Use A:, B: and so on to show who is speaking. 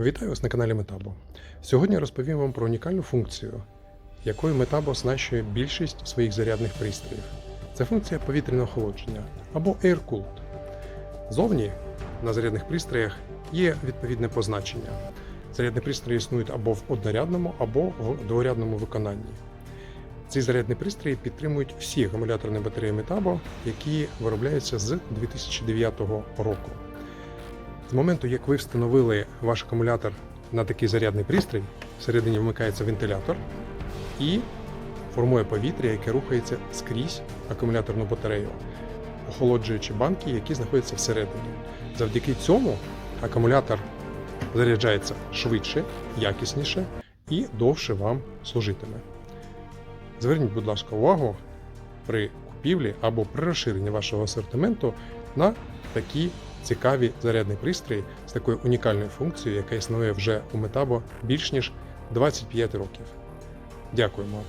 A: Вітаю вас на каналі Метабо. Сьогодні розповім вам про унікальну функцію, якою Метабо оснащує більшість своїх зарядних пристроїв. Це функція повітряного охолодження або Air. Зовні на зарядних пристроях є відповідне позначення. Зарядні пристрої існують або в однорядному, або в дворядному виконанні. Ці зарядні пристрої підтримують всі акумуляторні батареї Metabo, які виробляються з 2009 року. З моменту, як ви встановили ваш акумулятор на такий зарядний пристрій, всередині вмикається вентилятор і формує повітря, яке рухається скрізь акумуляторну батарею, охолоджуючи банки, які знаходяться всередині. Завдяки цьому акумулятор заряджається швидше, якісніше і довше вам служитиме. Зверніть, будь ласка, увагу при купівлі або при розширенні вашого асортименту на такі цікаві зарядний пристрій з такою унікальною функцією, яка існує вже у Metabo більш ніж 25 років. Дякуємо